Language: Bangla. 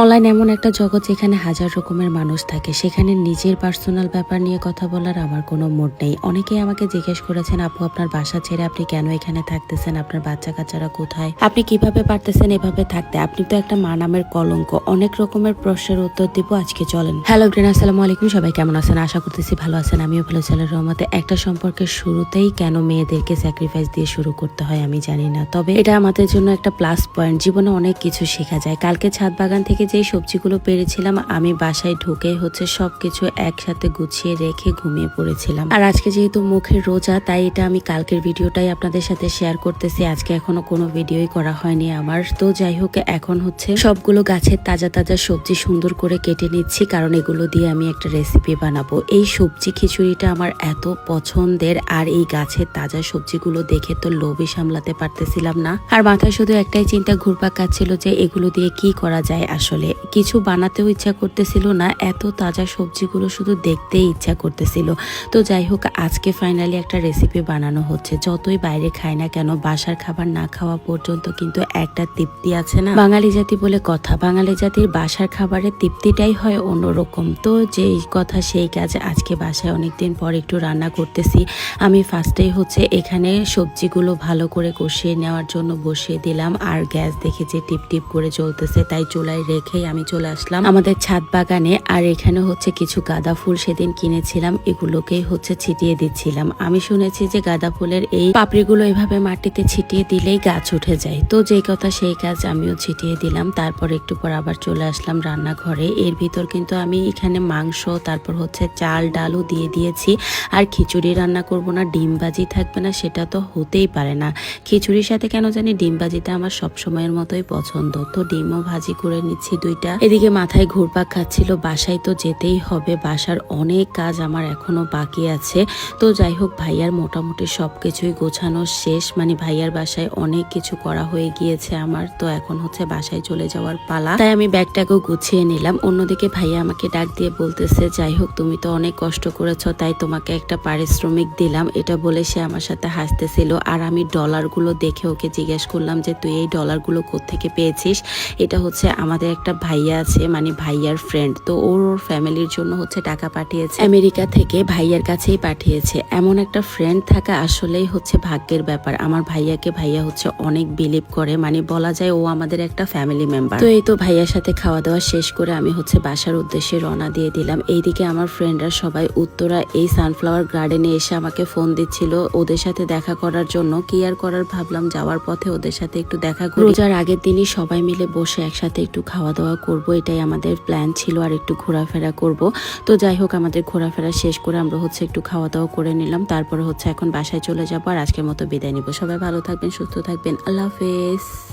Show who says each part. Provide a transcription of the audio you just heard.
Speaker 1: অনলাইন এমন একটা জগৎ যেখানে হাজার রকমের মানুষ থাকে। সেখানে নিজের পার্সোনাল ব্যাপার নিয়ে কথা বলার আমার কোনো মুড নেই। অনেকেই আমাকে জিজ্ঞেস করেছেন, আপু, আপনার বাসা ছেড়ে আপনি কেন এখানে থাকতেছেন? আপনার বাচ্চা কাচ্চারা কোথায়? আপনি কীভাবে পারতেছেন এভাবে থাকতে? আপনি তো একটা মা নামের কলঙ্ক। অনেক রকমের প্রশ্নের উত্তর দিব, আজকে চলেন। হ্যালো গ্রেন আসসালামু আলাইকুম। সবাই কেমন আছেন? আশা করতেছি ভালো আছেন। আমিও ভালো ছেলের রহমতে। একটা সম্পর্কের শুরুতেই কেন মেয়েদেরকে স্যাক্রিফাইস দিয়ে শুরু করতে হয় আমি জানি না। তবে এটা আমাদের জন্য একটা প্লাস পয়েন্ট জীবনে অনেক কিছু শেখা যায়। কালকে ছাদ বাগান থেকে যেই সবজিগুলো পেরেছিলাম, আমি বাসায় ঢুকে হচ্ছে সবকিছু একসাথে গুছিয়ে রেখে ঘুমিয়ে পড়েছিলাম। আর আজকে যেহেতু মুখের রোজা, তাই এটা আমি কালকের ভিডিওটাই আপনাদের সাথে শেয়ার করতেছি। আজকে এখনও কোনো ভিডিওই করা হয়নি আমার। তো যাই হোক, এখন হচ্ছে সবগুলো গাছের তাজা তাজা সবজি সুন্দর করে কেটে নিচ্ছি, কারণ এগুলো দিয়ে আমি একটা রেসিপি বানাবো। এই সবজি খিচুড়িটা আমার এত পছন্দের, আর এই গাছের তাজা সবজিগুলো দেখে তো লোভই সামলাতে পারতেছিলাম না। আর মাথায় শুধু একটাই চিন্তা ঘুরপাক কাচ্ছিল যে এগুলো দিয়ে কি করা যায় আসলে। কিছু বানাতেও ইচ্ছা করতেছিল না, এত তাজা সবজিগুলো শুধু দেখতেই ইচ্ছা করতেছিল। তো যাই হোক, আজকে ফাইনালি একটা রেসিপি বানানো হচ্ছে। যতই বাইরে খাই না কেন, বাসার খাবার না খাওয়া পর্যন্ত কিন্তু একটা তৃপ্তি আছে না? বাঙালি জাতি বলে কথা, বাঙালি জাতির বাসার খাবারের তৃপ্তিটাই হয় অন্যরকম। তো যেই কথা সেই কাজ আজকে বাসায় অনেকদিন পর একটু রান্না করতেছি। আমি ফার্স্টেই হচ্ছে এখানে সবজিগুলো ভালো করে কষিয়ে নেওয়ার জন্য বসিয়ে দিলাম। আর গ্যাস দেখে যে টিপ টিপ করে চলতেছে তাই চুলায় রেখেই আমি চলে আসলাম। আমাদের ছাদ বাগানে, আর এখানে হচ্ছে কিছু গাঁদা ফুল সেদিন কিনেছিলাম। এগুলোকেই হচ্ছে ছিটিয়ে দিচ্ছিলাম। আমি শুনেছি যে গাঁদা ফুলের এই পাপড়িগুলো এভাবে মাটিতে ছিটিয়ে দিলেই গাছ উঠে যায়। তো যেই কথা সেই কাজ আমিও ছিটিয়ে দিলাম। তারপর একটু পর আবার চলে আসলাম রান্নাঘরে। এর ভিতর কিন্তু আমি এখানে মাংস, তারপর হচ্ছে চাল, ডালও দিয়ে দিয়েছি। আর খিচুড়ি রান্না করব না, ডিম ভাজি থাকবে না, সেটা তো হতেই পারে না। খিচুড়ির সাথে কেন জানি ডিম ভাজিটা আমার সব সময়ের মতোই পছন্দ। তো ডিমও ভাজি করে নিচ্ছি। দুইটা। এদিকে মাথায় ঘুরপাক খাচ্ছিল, বাসায় তো যেতেই হবে, বাসার অনেক কাজ আমার এখনও বাকি আছে। তো যাই হোক, ভাইয়ার মোটামুটি সব কিছুই গোছানো শেষ। মানে ভাইয়ার বাসায় অনেক কিছু করা হয়ে গিয়েছে আমার, তো এখন হচ্ছে বাসায় চলে যাওয়ার পালা। তাই আমি ব্যাগটাকেও গুছিয়ে নিলাম। অন্যদিকে ভাইয়া আমাকে ডাক দিয়ে বলতেছে, যাই হোক, তুমি তো অনেক কষ্ট করেছ, তাই তোমাকে একটা পারিশ্রমিক দিলাম। এটা বলে সে আমার সাথে হাসতেছিল। আর আমি ডলারগুলো দেখে ওকে জিজ্ঞেস করলাম যে, তুই এই ডলারগুলো কোত্থেকে পেয়েছিস? এটা হচ্ছে আমাদের একটা ভাইয়া আছে মানে ভাইয়ার ফ্রেন্ড তো ওর ওর ফ্যামিলির জন্য হচ্ছে টাকা পাঠিয়েছে। আমেরিকা থেকে ভাইয়ার কাছেই পাঠিয়েছে। এমন একটা ফ্রেন্ড থাকা আসলেই হচ্ছে ভাগ্যের ব্যাপার। আমার ভাইয়াকে ভাইয়া হচ্ছে অনেক বিলিভ করে মানে বলা যায় ও আমাদের একটা ফ্যামিলি মেম্বার তো এই তো ভাইয়ার সাথে খাওয়া দাওয়া শেষ করে আমি হচ্ছে বাসার উদ্দেশ্যে রওনা দিয়ে দিলাম। এইদিকে আমার ফ্রেন্ডরা সবাই উত্তরা এই সানফ্লাওয়ার গার্ডেনে এসে আমাকে ফোন দিচ্ছিল ওদের সাথে দেখা করার জন্য। কি আর করার ভাবলাম, যাওয়ার পথে ওদের সাথে একটু দেখা করি। রোজার আগের দিনই সবাই মিলে বসে একসাথে একটু খাওয়া দাওয়া করব, এটাই আমাদের প্ল্যান ছিল আর একটু ঘোরাফেরা করব। তো যাই হোক, আমাদের ঘোরাফেরা শেষ করে আমরা হচ্ছে একটু খাওয়া দাওয়া করে নিলাম। তারপরে হচ্ছে এখন বাসায় চলে যাব আর আজকের মতো বিদায় নিব। সবাই ভালো থাকবেন, সুস্থ থাকবেন। আল্লাহ হাফেজ।